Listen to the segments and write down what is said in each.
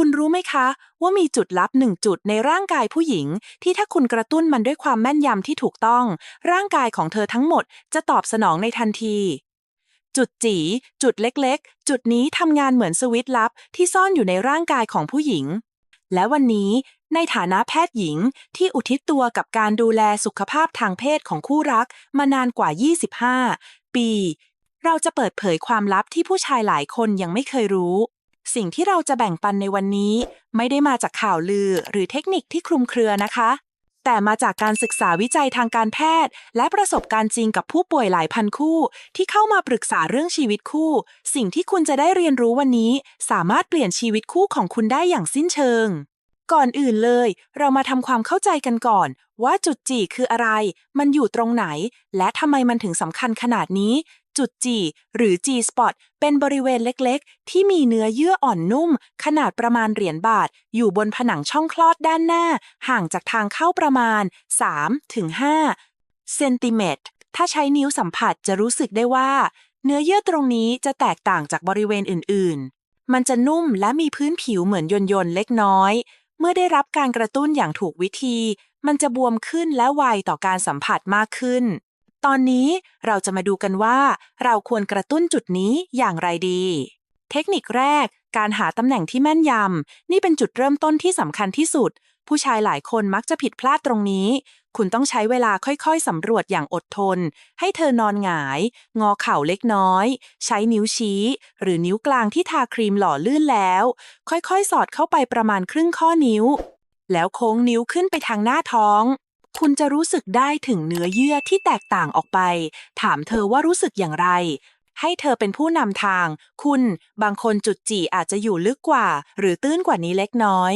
คุณรู้ไหมคะ ว่ามีจุดลับหนึ่งจุดในร่างกายผู้หญิง ที่ถ้าคุณกระตุ้นมันด้วยความแม่นยำที่ถูกต้อง ร่างกายของเธอทั้งหมดจะตอบสนองในทันที จุดจี จุดเล็กๆ จุดนี้ทำงานเหมือนสวิตช์ลับ ที่ซ่อนอยู่ในร่างกายของผู้หญิง และวันนี้ ในฐานะแพทย์หญิงที่อุทิศตัวกับการดูแลสุขภาพทางเพศของคู่รักมานานกว่า 25 ปี เราจะเปิดเผยความลับที่ผู้ชายหลายคนยังไม่เคยรู้ สิ่งที่เราจะแบ่งปันในวันนี้ ไม่ได้มาจากข่าวลือหรือเทคนิคที่คลุมเครือนะคะ แต่มาจากการศึกษาวิจัยทางการแพทย์ และประสบการณ์จริงกับผู้ป่วยหลายพันคู่ ที่เข้ามาปรึกษาเรื่องชีวิตคู่ สิ่งที่คุณจะได้เรียนรู้วันนี้ สามารถเปลี่ยนชีวิตคู่ของคุณได้อย่างสิ้นเชิง ก่อนอื่นเลย เรามาทำความเข้าใจกันก่อน ว่าจุดจีคืออะไร มันอยู่ตรงไหน และทำไมมันถึงสำคัญขนาดนี้ จุดจีหรือ G spot เป็นบริเวณเล็กๆ ที่มีเนื้อเยื่ออ่อนนุ่ม ขนาดประมาณเหรียญบาท อยู่บนผนังช่องคลอดด้านหน้า ห่างจากทางเข้าประมาณ 3-5 เซนติเมตร ถ้าใช้นิ้วสัมผัสจะรู้สึกได้ว่า เนื้อเยื่อตรงนี้จะแตกต่างจากบริเวณอื่นๆ มันจะนุ่มและมีพื้นผิวเหมือนยนต์ๆเล็กน้อย เมื่อได้รับการกระตุ้นอย่างถูกวิธี มันจะบวมขึ้นและไวต่อการสัมผัสมากขึ้น ตอนนี้เราจะมาดูกันว่า เราควรกระตุ้นจุดนี้อย่างไรดี เทคนิคแรก การหาตำแหน่งที่แม่นยำ นี่เป็นจุดเริ่มต้นที่สำคัญที่สุด ผู้ชายหลายคนมักจะผิดพลาดตรงนี้ คุณต้องใช้เวลาค่อยๆสำรวจอย่างอดทน ให้เธอนอนหงาย งอเข่าเล็กน้อย ใช้นิ้วชี้ หรือนิ้วกลางที่ทาครีมหล่อลื่นแล้ว ค่อยๆ สอดเข้าไปประมาณครึ่งข้อนิ้ว แล้วโค้งนิ้วขึ้นไปทางหน้าท้อง คุณจะรู้สึกได้ถึงเนื้อเยื่อที่แตกต่างออกไป ถามเธอว่ารู้สึกอย่างไร ให้เธอเป็นผู้นำทาง คุณบางคนจุดจี่อาจจะอยู่ลึกกว่า หรือตื้นกว่านี้เล็กน้อย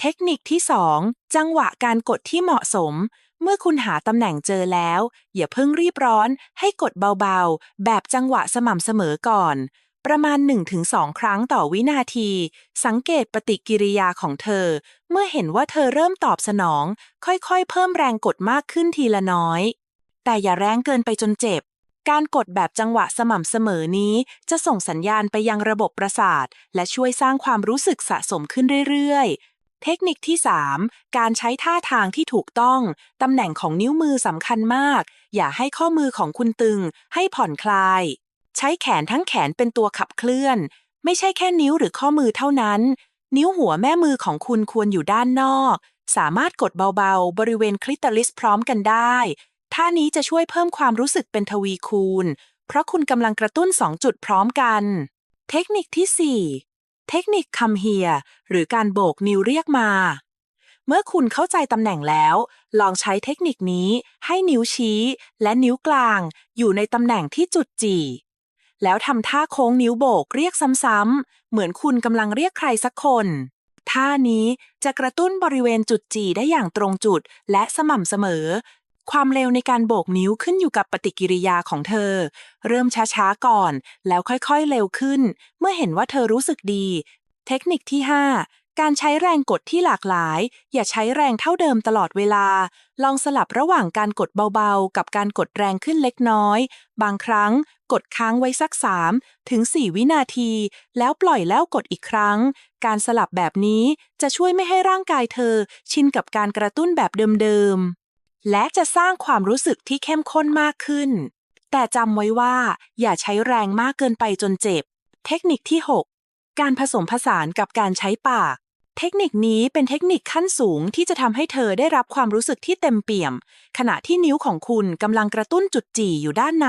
เทคนิคที่ 2 จังหวะการกดที่เหมาะสม เมื่อคุณหาตำแหน่งเจอแล้ว อย่าเพิ่งรีบร้อน ให้กดเบาๆ แบบจังหวะสม่ำเสมอก่อน ประมาณ 1-2 ครั้งต่อวินาที สังเกตปฏิกิริยาของเธอ เมื่อเห็นว่าเธอเริ่มตอบสนอง ค่อยๆ เพิ่มแรงกดมากขึ้นทีละน้อย แต่อย่าแรงเกินไปจนเจ็บ การกดแบบจังหวะสม่ำเสมอนี้ จะส่งสัญญาณไปยังระบบประสาท และช่วยสร้างความรู้สึกสะสมขึ้นเรื่อยๆ เทคนิคที่ 3 การใช้ท่าทางที่ถูกต้อง ตำแหน่งของนิ้วมือสำคัญมาก อย่าให้ข้อมือของคุณตึง ให้ผ่อนคลาย ใช้แขนทั้งแขนเป็นตัวขับเคลื่อน ไม่ใช่แค่นิ้วหรือข้อมือเท่านั้น นิ้วหัวแม่มือของคุณควรอยู่ด้านนอก สามารถกดเบาๆ บริเวณคลิตอริสพร้อมกันได้ ท่านี้จะช่วยเพิ่มความรู้สึกเป็นทวีคูณ เพราะคุณกำลังกระตุ้น 2 จุดพร้อมกัน เทคนิคที่ 4 เทคนิค come here หรือการโบกนิ้วเรียกมา เมื่อคุณเข้าใจตำแหน่งแล้ว ลองใช้เทคนิคนี้ให้นิ้วชี้ และนิ้วกลาง อยู่ในตำแหน่งที่จุดจีแล้วทำท่าโค้งนิ้วโบกเรียกซ้ำๆ เหมือนคุณกำลังเรียกใครสักคน ท่านี้จะกระตุ้นบริเวณจุดจีได้อย่างตรงจุดและสม่ำเสมอ ความเร็วในการโบกนิ้วขึ้นอยู่กับปฏิกิริยาของเธอ เริ่มช้าๆก่อน แล้วค่อยๆเร็วขึ้น เมื่อเห็นว่าเธอรู้สึกดี เทคนิคที่ 5 การใช้แรงกดที่หลากหลาย อย่าใช้แรงเท่าเดิมตลอดเวลา ลองสลับระหว่างการกดเบาๆ กับการกดแรงขึ้นเล็กน้อย บางครั้งกดค้างไว้สัก 3 ถึง 4 วินาที แล้วปล่อยแล้วกดอีกครั้ง การสลับแบบนี้จะช่วยไม่ให้ร่างกายเธอ ชินกับการกระตุ้นแบบเดิมๆ และจะสร้างความรู้สึกที่เข้มข้นมากขึ้น แต่จำไว้ว่า อย่าใช้แรงมากเกินไปจนเจ็บ เทคนิคที่ 6 การผสมผสานกับการใช้ปาก เทคนิคนี้เป็นเทคนิคขั้นสูงที่จะทำให้เธอได้รับความรู้สึกที่เต็มเปี่ยม ขณะที่นิ้วของคุณกำลังกระตุ้นจุดจี่อยู่ด้านใน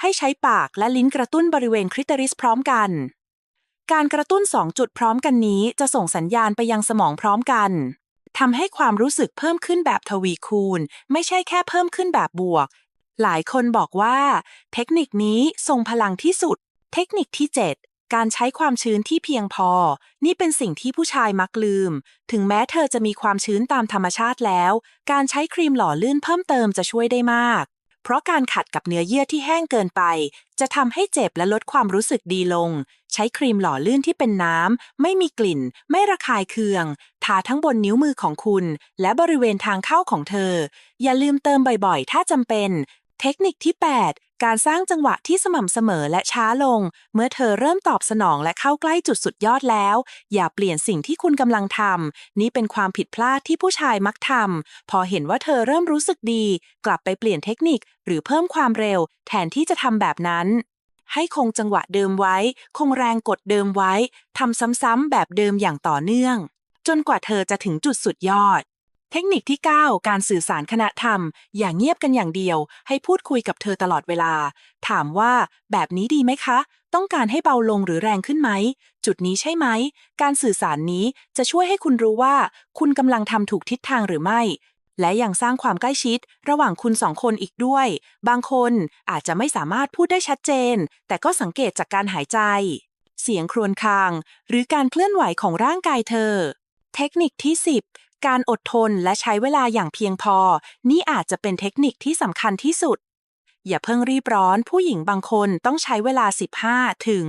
ให้ใช้ปากและลิ้นกระตุ้นบริเวณคลิตอริสพร้อมกัน การกระตุ้น 2 จุดพร้อมกันนี้จะส่งสัญญาณไปยังสมองพร้อมกัน ทำให้ความรู้สึกเพิ่มขึ้นแบบทวีคูณ ไม่ใช่แค่เพิ่มขึ้นแบบบวก หลายคนบอกว่า เทคนิคนี้ทรงพลังที่สุด เทคนิคที่ 7การใช้ความชื้นที่เพียงพอ นี่เป็นสิ่งที่ผู้ชายมักลืม ถึงแม้เธอจะมีความชื้นตามธรรมชาติแล้ว การใช้ครีมหล่อลื่นเพิ่มเติมจะช่วยได้มาก เพราะการขัดกับเนื้อเยื่อที่แห้งเกินไป จะทำให้เจ็บและลดความรู้สึกดีลง ใช้ครีมหล่อลื่นที่เป็นน้ำ ไม่มีกลิ่น ไม่ระคายเคือง ทาทั้งบนนิ้วมือของคุณ และบริเวณทางเข้าของเธอ อย่าลืมเติมบ่อยๆ ถ้าจำเป็น เทคนิคที่ 8 การสร้างจังหวะที่สม่ำเสมอและช้าลง เมื่อเธอเริ่มตอบสนองและเข้าใกล้จุดสุดยอดแล้ว อย่าเปลี่ยนสิ่งที่คุณกำลังทำนี่เป็นความผิดพลาดที่ผู้ชายมักทำพอเห็นว่าเธอเริ่มรู้สึกดี กลับไปเปลี่ยนเทคนิค หรือเพิ่มความเร็ว แทนที่จะทำแบบนั้น ให้คงจังหวะเดิมไว้ คงแรงกดเดิมไว้ทำซ้ำๆแบบเดิมอย่างต่อเนื่อง จนกว่าเธอจะถึงจุดสุดยอด เทคนิคที่ 9 การสื่อสารคณะธรรม อย่าเงียบกันอย่างเดียว ให้พูดคุยกับเธอตลอดเวลา ถามว่าแบบนี้ดีไหมคะ ต้องการให้เบาลงหรือแรงขึ้นไหม จุดนี้ใช่ไหม การสื่อสารนี้จะช่วยให้คุณรู้ว่า คุณกำลังทำถูกทิศทางหรือไม่ และยังสร้างความใกล้ชิด ระหว่างคุณสองคนอีกด้วย บางคนอาจจะไม่สามารถพูดได้ชัดเจน แต่ก็สังเกตจากการหายใจ เสียงครวญคราง หรือการเคลื่อนไหวของร่างกายเธอ เทคนิคที่ 10 การอดทนและใช้เวลาอย่างเพียงพอ นี่อาจจะเป็นเทคนิคที่สำคัญที่สุด อย่าเพิ่งรีบร้อนผู้หญิงบางคนต้องใช้เวลา 15 ถึง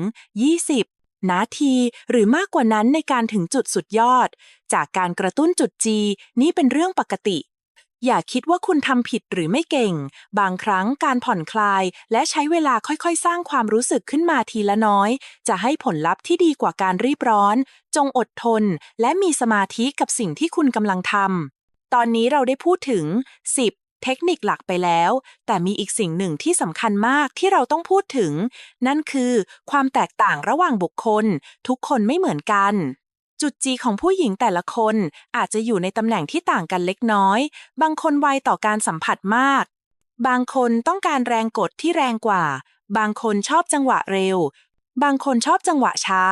20 นาที หรือมากกว่านั้นในการถึงจุดสุดยอด จากการกระตุ้นจุดจีนี่เป็นเรื่องปกติ อย่าคิดว่าคุณทำผิดหรือไม่เก่ง บางครั้งการผ่อนคลาย และใช้เวลาค่อยๆ สร้างความรู้สึกขึ้นมาทีละน้อย จะให้ผลลัพธ์ที่ดีกว่าการรีบร้อน จงอดทน และมีสมาธิกับสิ่งที่คุณกำลังทำ ตอนนี้เราได้พูดถึง 10เทคนิคหลักไปแล้ว แต่มีอีกสิ่งหนึ่งที่สำคัญมากที่เราต้องพูดถึง นั่นคือความแตกต่างระหว่างบุคคล ทุกคนไม่เหมือนกัน จุดจีของผู้หญิงแต่ละคนอาจจะอยู่ในตำแหน่งที่ต่างกันเล็กน้อย บางคนไวต่อการสัมผัสมาก บางคนต้องการแรงกดที่แรงกว่า บางคนชอบจังหวะเร็ว บางคนชอบจังหวะช้า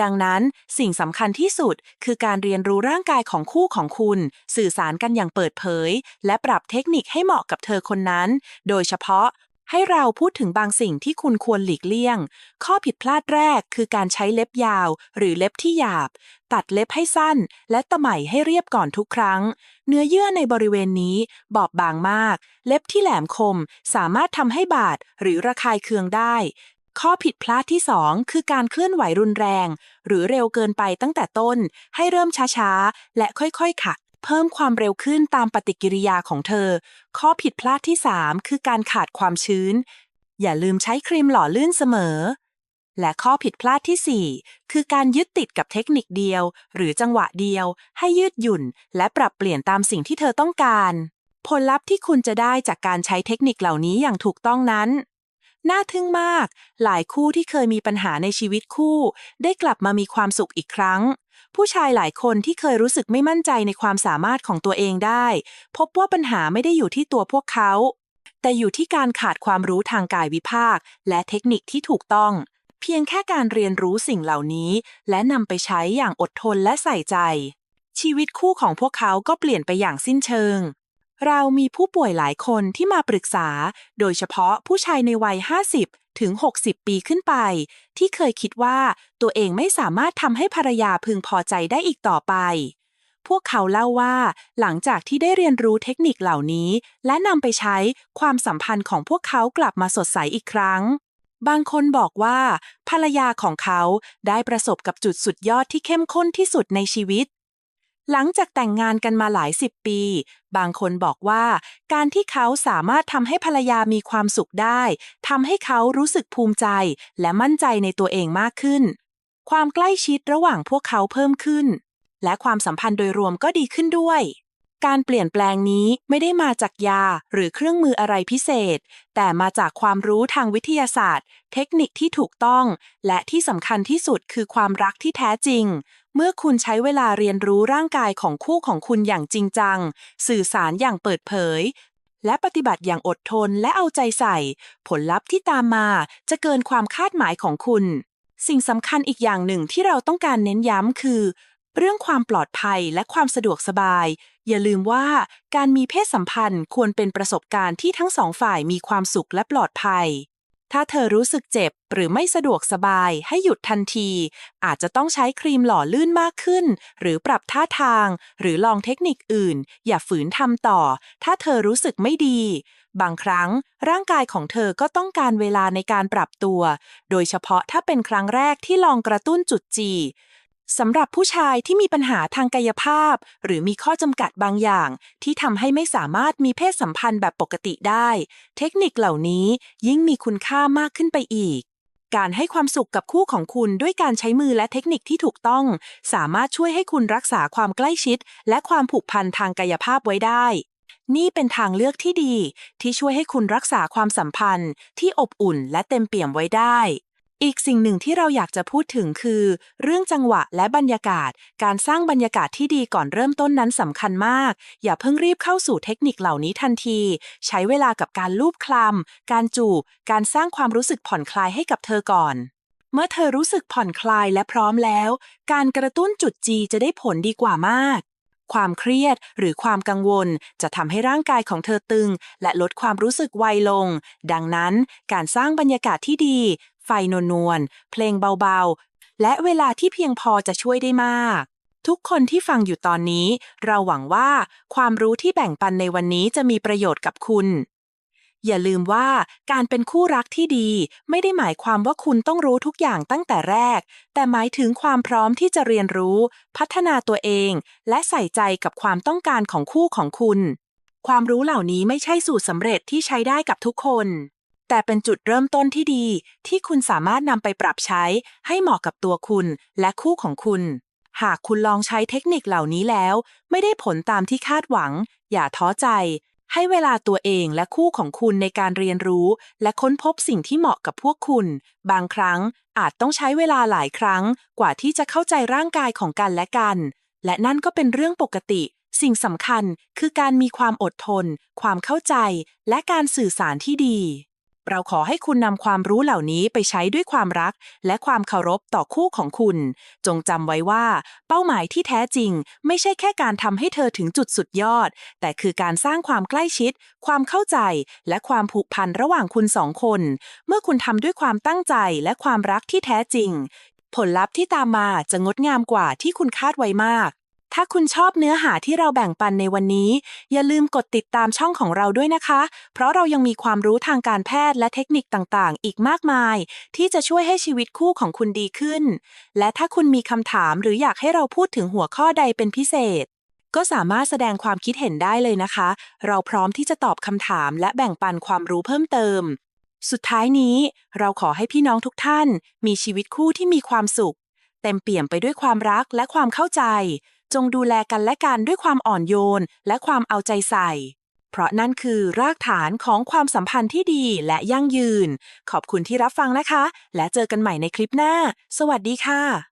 ดังนั้นสิ่งสำคัญที่สุดคือการเรียนรู้ร่างกายของคู่ของคุณ สื่อสารกันอย่างเปิดเผย และปรับเทคนิคให้เหมาะกับเธอคนนั้น โดยเฉพาะ ให้เราพูดถึงบางสิ่งที่คุณควรหลีกเลี่ยง ข้อผิดพลาดแรกคือการใช้เล็บยาว หรือเล็บที่หยาบ ตัดเล็บให้สั้น และตะไหมให้เรียบก่อนทุกครั้ง เนื้อเยื่อในบริเวณนี้บอบบางมาก เล็บที่แหลมคม สามารถทำให้บาดหรือระคายเคืองได้ ข้อผิดพลาดที่ 2 คือการเคลื่อนไหวรุนแรง หรือเร็วเกินไปตั้งแต่ต้น ให้เริ่มช้าๆ และค่อยๆขัด เพิ่มความเร็วขึ้นตามปฏิกิริยาของเธอ ข้อผิดพลาดที่ 3 คือการขาดความชื้น อย่าลืมใช้ครีมหล่อลื่นเสมอ และข้อผิดพลาดที่ 4 คือการยึดติดกับเทคนิคเดียว หรือจังหวะเดียว ให้ยืดหยุ่น และปรับเปลี่ยนตามสิ่งที่เธอต้องการ ผลลัพธ์ที่คุณจะได้จากการใช้เทคนิคเหล่านี้อย่างถูกต้องนั้นน่าทึ่งมาก หลายคู่ที่เคยมีปัญหาในชีวิตคู่ ได้กลับมามีความสุขอีกครั้ง ผู้ชายหลายคนที่เคยรู้สึกไม่มั่นใจในความสามารถของตัวเองได้ พบว่าปัญหาไม่ได้อยู่ที่ตัวพวกเขา แต่อยู่ที่การขาดความรู้ทางกายวิภาค และเทคนิคที่ถูกต้อง เพียงแค่การเรียนรู้สิ่งเหล่านี้ และนำไปใช้อย่างอดทนและใส่ใจ ชีวิตคู่ของพวกเขาก็เปลี่ยนไปอย่างสิ้นเชิงเรามีผู้ป่วยหลายคนที่มาปรึกษา โดยเฉพาะผู้ชายในวัย 50 ถึง 60 ปีขึ้นไป ที่เคยคิดว่าตัวเองไม่สามารถทำให้ภรรยาพึงพอใจได้อีกต่อไปพวกเขาเล่าว่าหลังจากที่ได้เรียนรู้เทคนิคเหล่านี้ และนำไปใช้ความสัมพันธ์ของพวกเขากลับมาสดใสอีกครั้ง บางคนบอกว่า ภรรยาของเขาได้ประสบกับจุดสุดยอดที่เข้มข้นที่สุดในชีวิต หลังจากแต่งงานกันมาหลายสิบปี บางคนบอกว่า การที่เขาสามารถทำให้ภรรยามีความสุขได้ทำให้เขารู้สึกภูมิใจ และมั่นใจในตัวเองมากขึ้น ความใกล้ชิดระหว่างพวกเขาเพิ่มขึ้น และความสัมพันธ์โดยรวมก็ดีขึ้นด้วย การเปลี่ยนแปลงนี้ไม่ได้มาจากยาหรือเครื่องมืออะไรพิเศษ แต่มาจากความรู้ทางวิทยาศาสตร์ เทคนิคที่ถูกต้อง และที่สำคัญที่สุดคือความรักที่แท้จริง เมื่อคุณใช้เวลาเรียนรู้ร่างกายของคู่ของคุณอย่างจริงจัง สื่อสารอย่างเปิดเผย และปฏิบัติอย่างอดทนและเอาใจใส่ ผลลัพธ์ที่ตามมาจะเกินความคาดหมายของคุณ สิ่งสำคัญอีกอย่างหนึ่งที่เราต้องการเน้นย้ำคือ เรื่องความปลอดภัยและความสะดวกสบาย อย่าลืมว่าการมีเพศสัมพันธ์ควรเป็นประสบการณ์ที่ทั้งสองฝ่ายมีความสุขและปลอดภัย ถ้าเธอรู้สึกเจ็บหรือไม่สะดวกสบายให้หยุดทันที อาจจะต้องใช้ครีมหล่อลื่นมากขึ้น หรือปรับท่าทาง หรือลองเทคนิคอื่น อย่าฝืนทำต่อ ถ้าเธอรู้สึกไม่ดี บางครั้งร่างกายของเธอก็ต้องการเวลาในการปรับตัว โดยเฉพาะถ้าเป็นครั้งแรกที่ลองกระตุ้นจุดจี สำหรับผู้ชายที่มีปัญหาทางกายภาพ หรือมีข้อจำกัดบางอย่าง ที่ทำให้ไม่สามารถมีเพศสัมพันธ์แบบปกติได้ เทคนิคเหล่านี้ยิ่งมีคุณค่ามากขึ้นไปอีก การให้ความสุขกับคู่ของคุณด้วยการใช้มือและเทคนิคที่ถูกต้อง สามารถช่วยให้คุณรักษาความใกล้ชิด และความผูกพันทางกายภาพไว้ได้ นี่เป็นทางเลือกที่ดี ที่ช่วยให้คุณรักษาความสัมพันธ์ ที่อบอุ่นและเต็มเปี่ยมไว้ได้ อีกสิ่งหนึ่งที่เราอยากจะพูดถึงคือ เรื่องจังหวะและบรรยากาศ การสร้างบรรยากาศที่ดีก่อนเริ่มต้นนั้นสำคัญมาก อย่าเพิ่งรีบเข้าสู่เทคนิคเหล่านี้ทันที ใช้เวลากับการลูบคลำการจูบการสร้างความรู้สึกผ่อนคลายให้กับเธอก่อน เมื่อเธอรู้สึกผ่อนคลายและพร้อมแล้ว การกระตุ้นจุดจีจะได้ผลดีกว่ามากความเครียดหรือความกังวลจะทำให้ร่างกายของเธอตึง และลดความรู้สึกไวลง ดังนั้นการสร้างบรรยากาศที่ดี ไฟนวลๆเพลงเบาๆ และเวลาที่เพียงพอจะช่วยได้มาก ทุกคนที่ฟังอยู่ตอนนี้ เราหวังว่าความรู้ที่แบ่งปันในวันนี้จะมีประโยชน์กับคุณ อย่าลืมว่าการเป็นคู่รักที่ดี ไม่ได้หมายความว่าคุณต้องรู้ทุกอย่างตั้งแต่แรก แต่หมายถึงความพร้อมที่จะเรียนรู้ พัฒนาตัวเอง และใส่ใจกับความต้องการของคู่ของคุณ ความรู้เหล่านี้ไม่ใช่สูตรสำเร็จที่ใช้ได้กับทุกคน แต่เป็นจุดเริ่มต้นที่ดี ที่คุณสามารถนำไปปรับใช้ ให้เหมาะกับตัวคุณและคู่ของคุณ หากคุณลองใช้เทคนิคเหล่านี้แล้ว ไม่ได้ผลตามที่คาดหวัง อย่าท้อใจ ให้เวลาตัวเองและคู่ของคุณในการเรียนรู้ และค้นพบสิ่งที่เหมาะกับพวกคุณ บางครั้งอาจต้องใช้เวลาหลายครั้ง กว่าที่จะเข้าใจร่างกายของกันและกัน และนั่นก็เป็นเรื่องปกติสิ่งสำคัญคือการมีความอดทน ความเข้าใจ และการสื่อสารที่ดี เราขอให้คุณนำความรู้เหล่านี้ไปใช้ด้วยความรัก และความเคารพต่อคู่ของคุณ จงจำไว้ว่า เป้าหมายที่แท้จริง ไม่ใช่แค่การทำให้เธอถึงจุดสุดยอด แต่คือการสร้างความใกล้ชิด ความเข้าใจ และความผูกพันระหว่างคุณสองคน เมื่อคุณทำด้วยความตั้งใจและความรักที่แท้จริง ผลลัพธ์ที่ตามมาจะงดงามกว่าที่คุณคาดไว้มาก ถ้าคุณชอบเนื้อหาที่เราแบ่งปันในวันนี้ อย่าลืมกดติดตามช่องของเราด้วยนะคะ เพราะเรายังมีความรู้ทางการแพทย์และเทคนิคต่างๆ อีกมากมาย ที่จะช่วยให้ชีวิตคู่ของคุณดีขึ้น และถ้าคุณมีคำถามหรืออยากให้เราพูดถึงหัวข้อใดเป็นพิเศษ ก็สามารถแสดงความคิดเห็นได้เลยนะคะ เราพร้อมที่จะตอบคำถามและแบ่งปันความรู้เพิ่มเติม สุดท้ายนี้ เราขอให้พี่น้องทุกท่าน มีชีวิตคู่ที่มีความสุข เต็มเปี่ยมไปด้วยความรักและความเข้าใจ จงดูแลกันและกันด้วยความอ่อนโยนและความเอาใจใส่ เพราะนั่นคือรากฐานของความสัมพันธ์ที่ดีและยั่งยืน ขอบคุณที่รับฟังนะคะ และเจอกันใหม่ในคลิปหน้า สวัสดีค่ะ